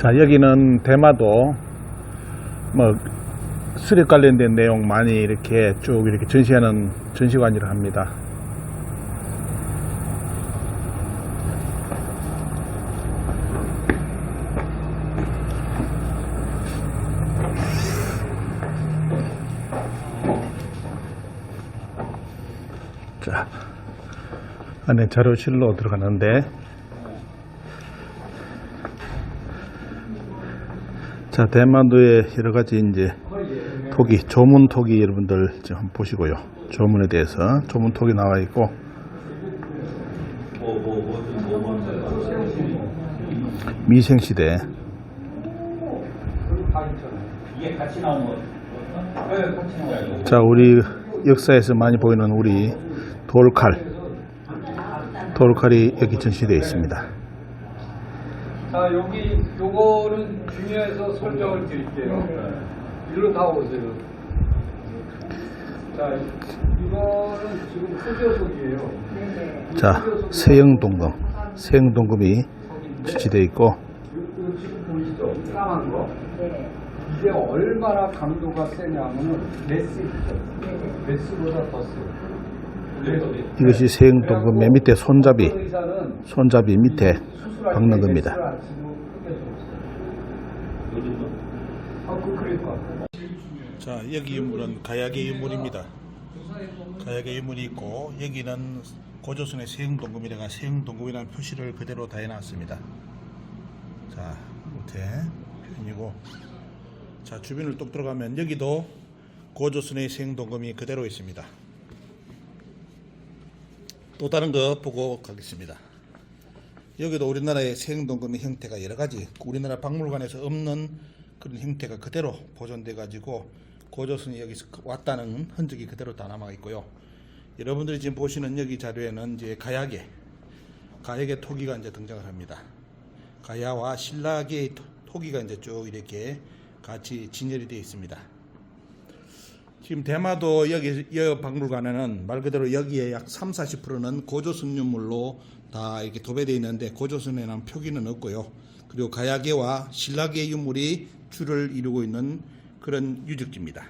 자, 여기는 대마도 뭐 수렵 관련된 내용 많이 이렇게 쭉 이렇게 전시하는 전시관이라 합니다. 자, 안에 자료실로 들어가는데 자, 대만도의 여러 가지 이제 토기, 조문 토기 여러분들 좀 한번 보시고요. 조문에 대해서 조문 토기 나와 있고 미생 시대 이게 같이 나온 거. 네, 같이 나온 거. 자, 우리 역사에서 많이 보이는 우리 돌칼 돌칼이 여기 전시되어 있습니다. 자 여기 요거는 중요해서 설명을 드릴게요. 일로 다 오세요. 자 이거는 지금 흑여석이에요. 자, 세영동금 세영동금이 전시되어 있고 이거 지금 보이시죠? 까만 거. 이게 얼마나 강도가 세냐면은 메스죠. 메스보다 더 세요. 이것이 세영동금 맨 밑에 손잡이 손잡이 밑에 박는 때 겁니다. 자 여기 유물은 가야계 유물입니다. 가야계 유물이 있고 여기는 고조선의 세흥동금이라가 세흥동금이라는 표시를 그대로 다 해놨습니다. 자 밑에 표현이고 자 주변을 뚝 들어가면 여기도 고조선의 세흥동금이 그대로 있습니다. 또 다른 거 보고 가겠습니다. 여기도 우리나라의 세흥동금의 형태가 여러 가지 우리나라 박물관에서 없는 그런 형태가 그대로 보존돼 가지고 고조선이 여기서 왔다는 흔적이 그대로 다 남아 있고요. 여러분들이 지금 보시는 여기 자료에는 이제 가야계 가야계 토기가 이제 등장을 합니다. 가야와 신라계의 토- 토기가 이제 쭉 이렇게 같이 진열이 되어 있습니다. 지금 대마도 여기 여 박물관에는 말 그대로 여기에 약 3, 40%는 고조선 유물로 다 이렇게 도배되어 있는데 고조선에는 표기는 없고요. 그리고 가야계와 신라계 유물이 줄을 이루고 있는 그런 유적지입니다.